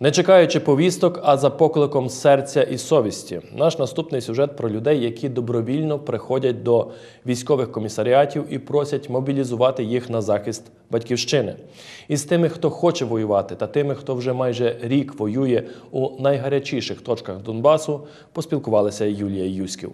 Не чекаючи повісток, а за покликом серця і совісті. Наш наступний сюжет про людей, які добровільно приходять до військових комісаріатів і просять мобілізувати їх на захист батьківщини. І з тими, хто хоче воювати, та тими, хто вже майже рік воює у найгарячіших точках Донбасу, поспілкувалася Юлія Юськів.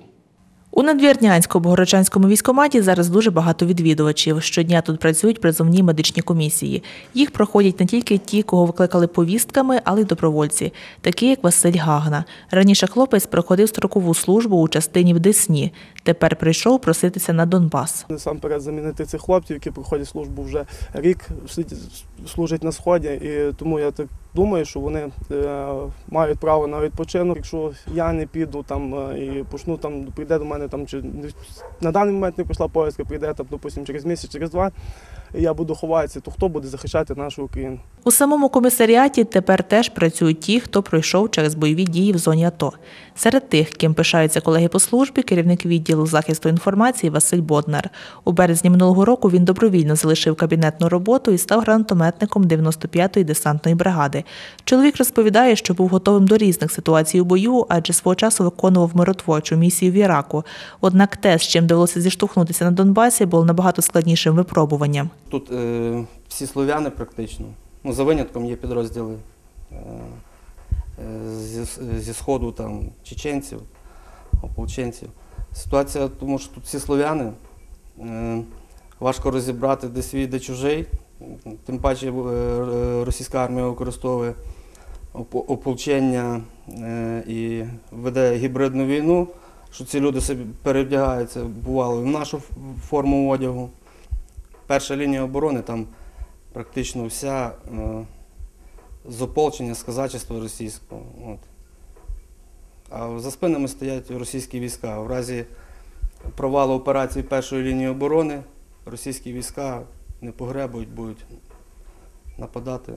У Надвірнянському Богородчанському військкоматі зараз дуже багато відвідувачів. Щодня тут працюють призовні медичні комісії. Їх проходять не тільки ті, кого викликали повістками, але й добровольці, такі як Василь Гагна. Раніше хлопець проходив строкову службу у частині в Десні. Тепер прийшов проситися на Донбас. Насамперед замінити цих хлопців, які проходять службу вже рік, служать на сході, і тому я так думаю, що вони е, мають право на відпочинок. Якщо я не піду там е, і почну там, прийде до мене там чи на даний момент не прийшла поїздка, прийде там, допустим, через місяць, через два, я буду ховатися, то хто буде захищати нашу Україну? У самому комісаріаті тепер теж працюють ті, хто пройшов через бойові дії в зоні АТО. Серед тих, ким пишаються колеги по службі, керівник відділу захисту інформації Василь Боднар. У березні минулого року він добровільно залишив кабінетну роботу і став гранатометником 95-ї десантної бригади. Чоловік розповідає, що був готовим до різних ситуацій у бою, адже свого часу виконував миротворчу місію в Іраку. Однак те, з чим довелося зіштовхнутися на Донбасі, було набагато складнішим випробуванням. Тут е, всі слов'яни практично. Ну, за винятком є підрозділи е, е, зі, зі Сходу там, чеченців, ополченців. Ситуація, тому що тут всі слов'яни. Е, важко розібрати, де свій, де чужий. Тим паче е, російська армія використовує ополчення е, і веде гібридну війну, що ці люди собі перевдягаються, бувало, в нашу форму одягу. Перша лінія оборони там практично вся е, з ополчення, з казачества російського. От. А за спинами стоять російські війська. В разі провалу операції першої лінії оборони російські війська не погребують, будуть нападати,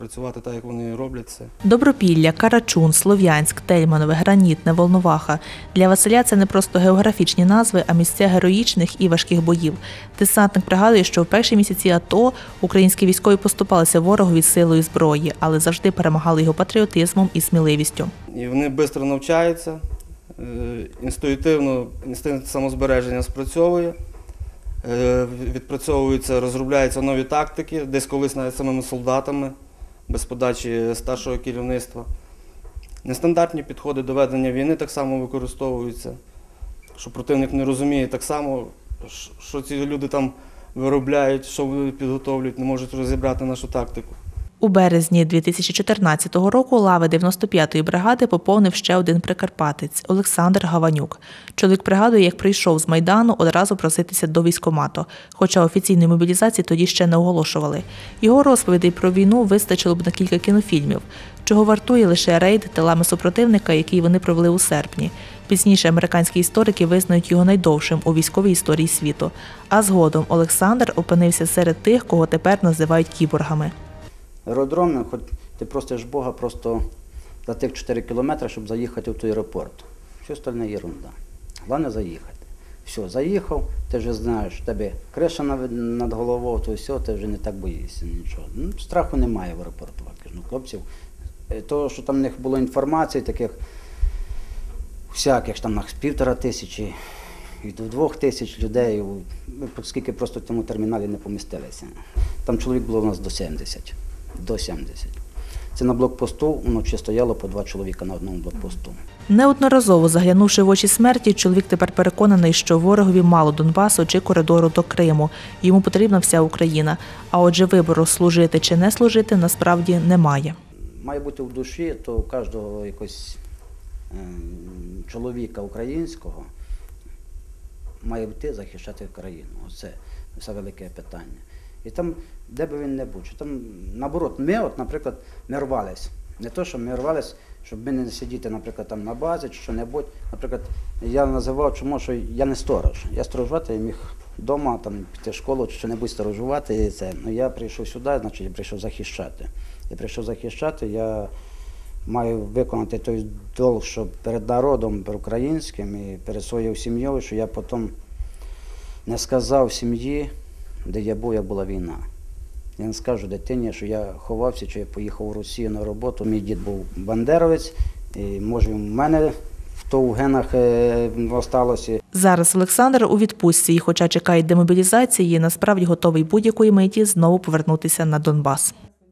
працювати так, як вони роблять це. Добропілля, Карачун, Слов'янськ, Тельманове, Гранітне, Волноваха. Для Василя це не просто географічні назви, а місця героїчних і важких боїв. Десантник пригадує, що в перші місяці АТО українські військові поступалися ворогові силою зброї, але завжди перемагали його патріотизмом і сміливістю. І вони швидко навчаються, е, інстинктивно інстинкт самозбереження спрацьовує, е, відпрацьовуються, розробляються нові тактики, десь колись навіть самими солдатами, без подачі старшого керівництва. Нестандартні підходи до ведення війни так само використовуються, що противник не розуміє так само, що ці люди там виробляють, що вони підготовлюють, не можуть розібрати нашу тактику. У березні 2014 року лави 95-ї бригади поповнив ще один прикарпатець Олександр Гаванюк. Чоловік пригадує, як прийшов з Майдану одразу проситися до військомату, хоча офіційної мобілізації тоді ще не оголошували. Його розповідей про війну вистачило б на кілька кінофільмів, чого вартує лише рейд тилами супротивника, який вони провели у серпні. Пізніше американські історики визнають його найдовшим у військовій історії світу. А згодом Олександр опинився серед тих, кого тепер називають кіборгами. Аеродром, хоч ти просиш Бога просто за тих 4 кілометри, щоб заїхати в той аеропорт. Все остальне ерунда. Головне заїхати. Все, заїхав, ти вже знаєш, в тебе криша над, головою, то все, ти вже не так боїшся нічого. Ну, страху немає в аеропорту. Ну, хлопців. Е, То, що там в них було інформації, таких всяких там на півтора тисячі, від двох тисяч людей, у- ми скільки просто в цьому терміналі не помістилися. Там чоловік було у нас до 70. До 70. Це на блокпосту вночі стояло по два чоловіка на одному блокпосту. Неодноразово заглянувши в очі смерті, чоловік тепер переконаний, що ворогові мало Донбасу чи коридору до Криму. Йому потрібна вся Україна. А отже, вибору служити чи не служити насправді немає. Має бути в душі, то у кожного якось ем, чоловіка українського має йти захищати країну. Оце все велике питання. І там, де би він не був, чи там наоборот, ми, от, наприклад, ми рвались. Не то, що ми рвались, щоб ми не сидіти, наприклад, там на базі чи що-небудь. Наприклад, я називав чому, що я не сторож. Я сторожувати міг вдома там, піти в школу чи що-небудь сторожувати. І це. Ну, я прийшов сюди, значить я прийшов захищати. Я прийшов захищати, я маю виконати той долг, що перед народом перед українським і перед своєю сім'єю, що я потім не сказав сім'ї, де я був, як була війна. Я не скажу дитині, що я ховався, чи я поїхав в Росію на роботу. Мій дід був бандеровець, і може в мене то в генах е, осталося. Зараз Олександр у відпустці, і хоча чекає демобілізації, насправді готовий будь-якої миті знову повернутися на Донбас.